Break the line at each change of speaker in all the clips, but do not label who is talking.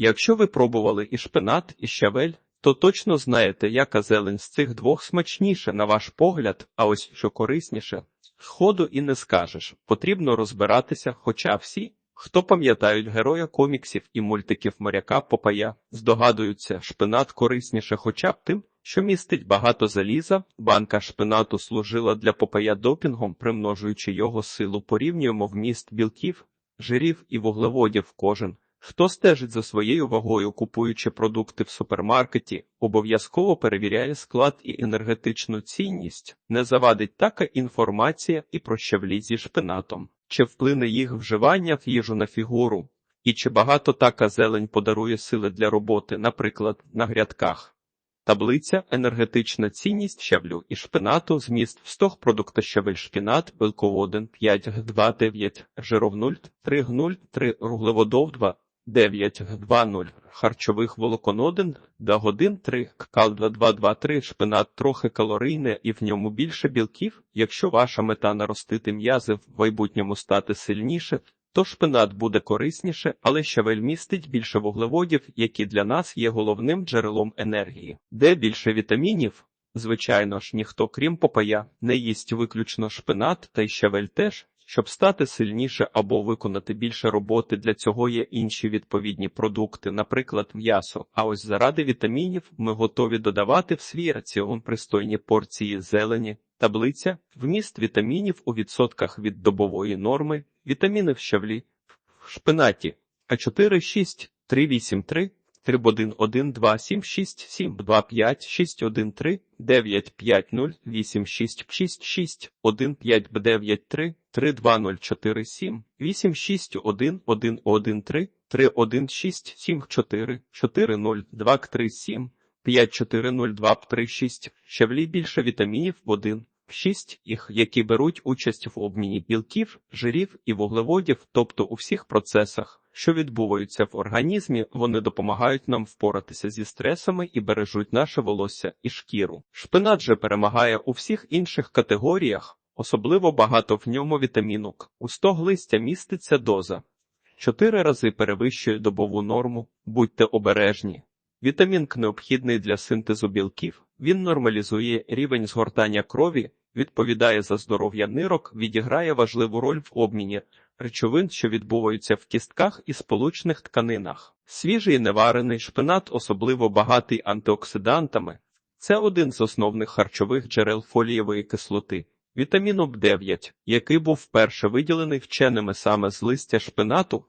Якщо ви пробували і шпинат, і щавель, то точно знаєте, яка зелень з цих двох смачніше, на ваш погляд, а ось що корисніше. Сходу і не скажеш, потрібно розбиратися, хоча всі, хто пам'ятають героя коміксів і мультиків моряка Попая, здогадуються, шпинат корисніше хоча б тим, що містить багато заліза, банка шпинату служила для Попая допінгом, примножуючи його силу, порівнюємо вміст білків, жирів і вуглеводів кожен. Хто стежить за своєю вагою, купуючи продукти в супермаркеті, обов'язково перевіряє склад і енергетичну цінність, не завадить така інформація і про щавлі зі шпинатом, чи вплине їх вживання в їжу на фігуру, і чи багато така зелень подарує сили для роботи, наприклад, на грядках. Таблиця енергетична цінність щавлю і шпинату, зміст встог продукта щавель шпінат, белководен 5 2 9, жиров 0, 3 0, 3, вуглеводов 2, 9 2 0, харчових волокон 1, дагодин 3, кал 2 2 2 3, шпинат трохи калорійне і в ньому більше білків. Якщо ваша мета наростити м'язи в майбутньому стати сильніше, то шпинат буде корисніше, але щавель містить більше вуглеводів, які для нас є головним джерелом енергії. Де більше вітамінів? Звичайно ж, ніхто, крім попая, не їсть виключно шпинат, та й щавель теж. Щоб стати сильніше або виконати більше роботи, для цього є інші відповідні продукти, наприклад, м'ясо. А ось заради вітамінів ми готові додавати в свій раціон пристойні порції зелені, таблиця, вміст вітамінів у відсотках від добової норми, вітаміни в щавлі, в шпинаті А4, 6, 3, 8, 3, 3, 1, 1, 2, 7, 6, 7, 2, 5, 6, 1, 3, 9, 5, 0, 8, 6, 6, 6, 1, 5, 9, 3, 3, 2, 0, 4, 7, 8, 6, 1, 1, 1, 3, 3, 1, 6, 7, 4, 4, 0, 2, 3, 7, 5, 4, 0, 2, 3, 6. Щавлі більше вітамінів в 1, 6 їх, які беруть участь в обміні білків, жирів і вуглеводів, тобто у всіх процесах, що відбуваються в організмі, вони допомагають нам впоратися зі стресами і бережуть наше волосся і шкіру. Шпинат же перемагає у всіх інших категоріях, особливо багато в ньому вітамінок. У 100 листя міститься доза. Чотири рази перевищує добову норму, будьте обережні. Вітамін К необхідний для синтезу білків, він нормалізує рівень згортання крові, відповідає за здоров'я нирок, відіграє важливу роль в обміні речовин, що відбуваються в кістках і сполучних тканинах. Свіжий неварений шпинат особливо багатий антиоксидантами. Це один з основних харчових джерел фолієвої кислоти. Вітаміну Б9, який був вперше виділений вченими саме з листя шпинату,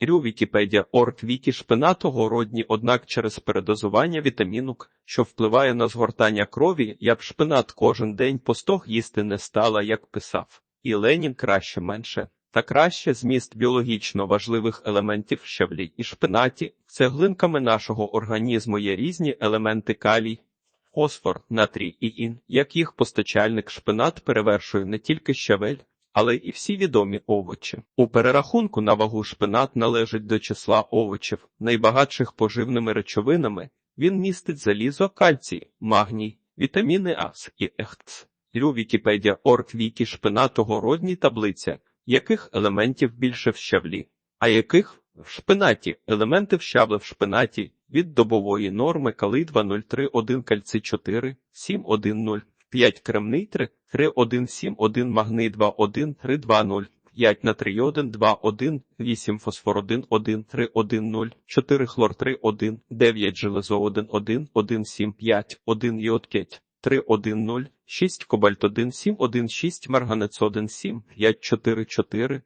Рю Вікіпедія шпинату городні, однак через передозування вітаміну К, що впливає на згортання крові, я б шпинат кожен день по стог їсти не стала, як писав. І Ленін краще менше. Та краще зміст біологічно важливих елементів щавлі і шпинаті. Цеглинками нашого організму є різні елементи калій, фосфор, натрій і ін, як їх постачальник шпинат перевершує не тільки щавель, але і всі відомі овочі. У перерахунку на вагу шпинат належить до числа овочів, найбагатших поживними речовинами. Він містить залізо, кальцій, магній, вітаміни А і ЕХЦ. Лю Вікіпедія Орг Вікі шпинатогородній таблиця, яких елементів більше в щавлі, а яких в шпинаті елементи в щавли в шпинаті від добової норми калий 2031 кальций 4, 710, 5 кремний 3, 3171 магний 21 320, 5 натрій 1 21, 8 фосфор 1 1 310, 4 хлор 3 1, 9 железо 1 1, 1 7 5, 1 йод 5, 3 1 0, 6 кобальт 1 7 1 6 марганець 1 7, 5 4 4,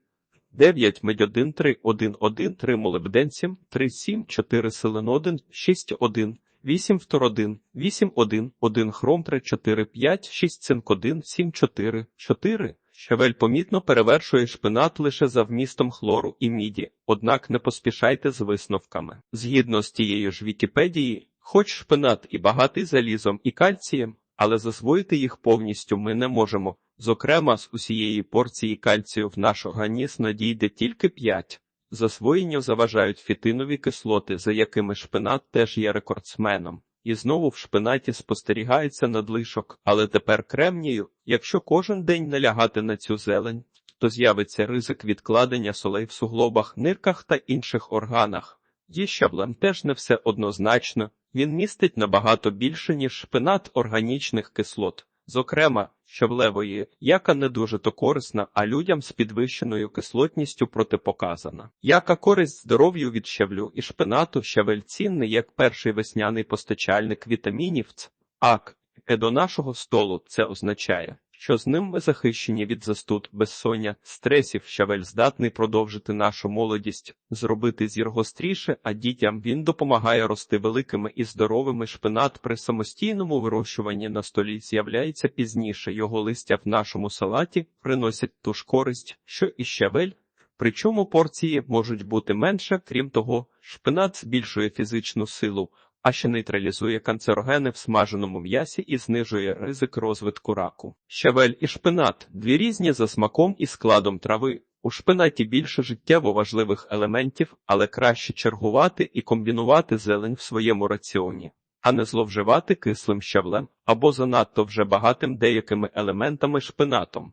9 медь 1 3 1 1 3 молибден 7, 3 7 4 селен 1 6 1, 8 фтор 1, 8 1, 1 хром 3 4 5, 6 цинк 1, 7 4, 4. Щавель помітно перевершує шпинат лише за вмістом хлору і міді, однак не поспішайте з висновками. Згідно з тією ж Вікіпедії, хоч шпинат і багатий залізом і кальцієм, але засвоїти їх повністю ми не можемо. Зокрема, з усієї порції кальцію в наш організм надійде тільки 5. Засвоєнню заважають фітинові кислоти, за якими шпинат теж є рекордсменом. І знову в шпинаті спостерігається надлишок, але тепер кремнію, якщо кожен день налягати на цю зелень, то з'явиться ризик відкладення солей в суглобах, нирках та інших органах. Зі щаблем теж не все однозначно. Він містить набагато більше, ніж шпинат органічних кислот, зокрема щавлевої, яка не дуже то корисна, а людям з підвищеною кислотністю протипоказана. Яка користь здоров'ю від щавлю і шпинату щавель цінний як перший весняний постачальник вітамінів АК, е до нашого столу це означає, що з ним ми захищені від застуд, безсоння, стресів, щавель здатний продовжити нашу молодість, зробити зір гостріше, а дітям він допомагає рости великими і здоровими. Шпинат при самостійному вирощуванні на столі з'являється пізніше. Його листя в нашому салаті приносять ту ж користь, що і щавель. Причому порції можуть бути менше, крім того, шпинат збільшує фізичну силу, а ще нейтралізує канцерогени в смаженому м'ясі і знижує ризик розвитку раку. Щавель і шпинат дві різні за смаком і складом трави. У шпинаті більше життєво важливих елементів, але краще чергувати і комбінувати зелень в своєму раціоні, а не зловживати кислим щавлем або занадто вже багатим деякими елементами шпинатом.